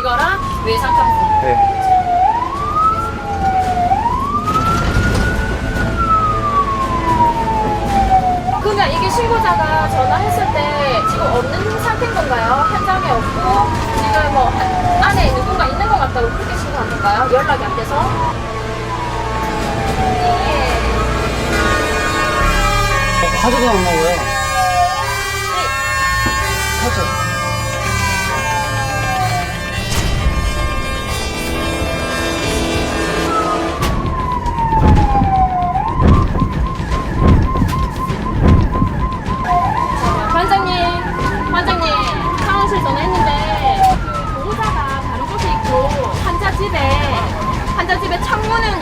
드리거나 외상값 네. 그러면 이게 신고자가 전화했을 때 지금 없는 상태인 건가요? 현장에 없고 지금 뭐 한- 안에 누군가 있는 것 같다고 그렇게 신고한 건가요? 연락이 안 돼서? 예. 화재도 안 나고요.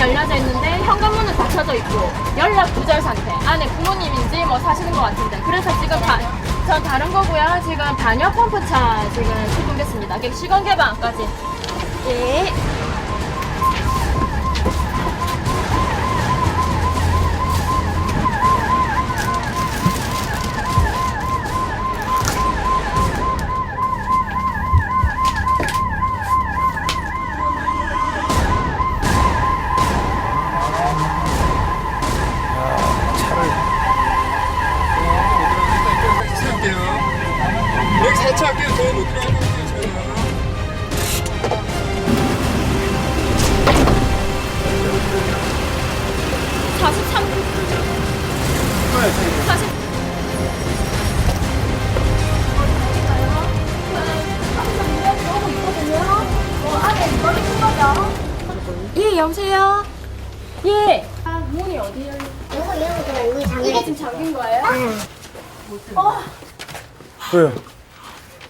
열려져 있는데 현관문은 닫혀져 있고 연락 두절 상태. 안에 부모님인지 뭐 사시는 것 같은데 그래서 지금 다, 전 다른 거고요. 지금 반역 펌프차 지금 출동됐습니다. 그 시간 개방까지. 예. 43. 40. 예, 여보세요? 예. 아, 문이 어디 열려? 이거 이런 거 우리 이게 지금 잠긴 거예요? 왜요?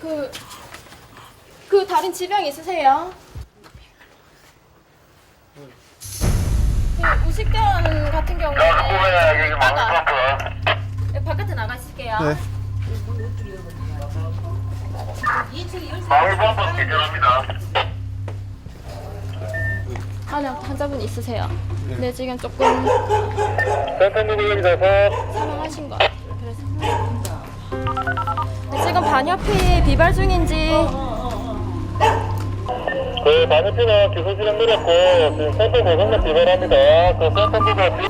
그, 그 다른 지병 있으세요? 같은 경우는 나가 네, 바깥에 나가 있을게요. 네. 마을본부 기절합니다. 안에 환자분 있으세요? 네, 지금 조금 센터님 여기서 사망하신 것 같아요. 그래서 네, 지금 반협회 비발 중인지 그 마누피는 기술 실행 내렸고 지금 센터 고성력 비발합니다. 그 센터님은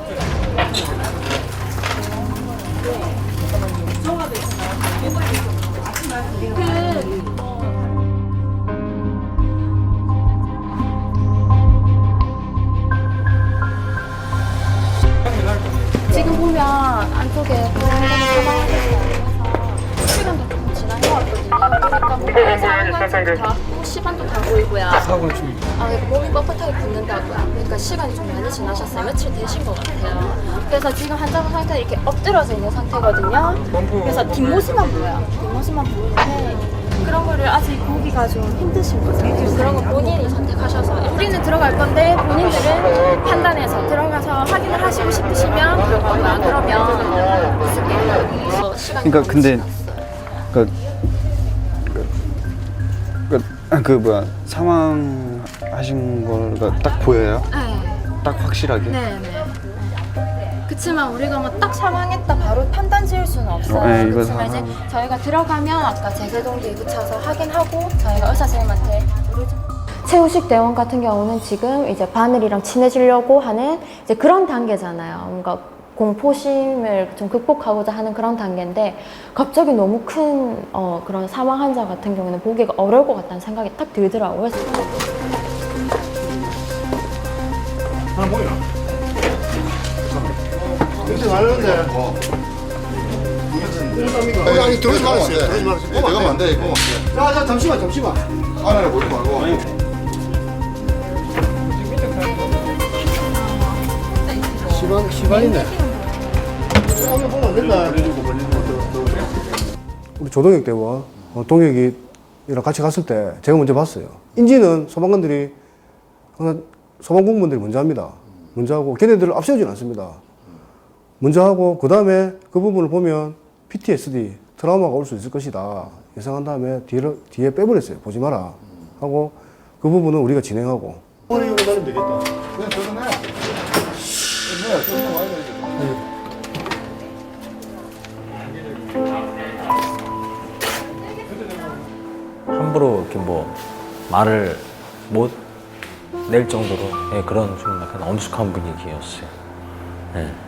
지금 보면 안쪽에. 시간도 조금 지난 것 같거든요. 그러니까 다 시간도 다 보이고요. 사고를 좀. 아, 이거 몸이 뻣뻣하게 붓는다고요. 그러니까 시간이 좀 많이 지나셨어요. 며칠 되신 것 같아요. 그래서 지금 환자분 상태 이렇게 엎드려져 있는 상태거든요. 그래서 뒷모습만 보여요. 뒷모습만 보이는데 그런 거를 아직 보기가 좀 힘드신 거죠. 그런 거 본인이 선택하셔서 우리는 들어갈 건데 본인들은 판단해서 들어가서 확인을 하시고 싶으시면 들어가고 안 그러면 그러니까 근데 지났어요. 그, 아, 그 뭐야 사망하신 거가 딱 보여요? 네. 딱 확실하게? 네, 네. 그치만 우리가 뭐딱 사망했다 바로 판단 지을 수는 없어요. 어, 네, 이거 그치만 사망. 이제 저희가 들어가면 아까 제세동기에 붙여서 확인하고 저희가 의사 선생님한테 최우식 대원 같은 경우는 지금 이제 바늘이랑 친해지려고 하는 이제 그런 단계잖아요. 뭔가 공포심을 좀 극복하고자 하는 그런 단계인데 갑자기 너무 큰 어, 그런 사망 환자 같은 경우는 보기가 어려울 것 같다는 생각이 딱 들더라고요. 하나 보이나? 영생 하려는데. 아니, 아니 들어오지 말고 안 돼. 들어오지 들어가면 안 돼. 이거. 자, 자, 잠시만, 잠시만. 안에 보지 말고. 시간, 시간이네. 우리 조동혁 대원, 어, 동혁이랑 같이 갔을 때 제가 먼저 봤어요. 인지는 소방관들이 항상 소방 공무원들이 먼저 합니다. 먼저 하고 걔네들을 앞세우지는 않습니다. 먼저 하고 그 다음에 그 부분을 보면 PTSD 트라우마가 올 수 있을 것이다 예상한 다음에 뒤를, 뒤에 빼버렸어요. 보지 마라 하고 그 부분은 우리가 진행하고 오늘 이거 나면 되겠다. 그냥 저는 해. 네, 저는 와야 되겠다. 이렇게 뭐 말을 못 낼 정도로 예, 그런 좀 약간 엄숙한 분위기였어요. 예.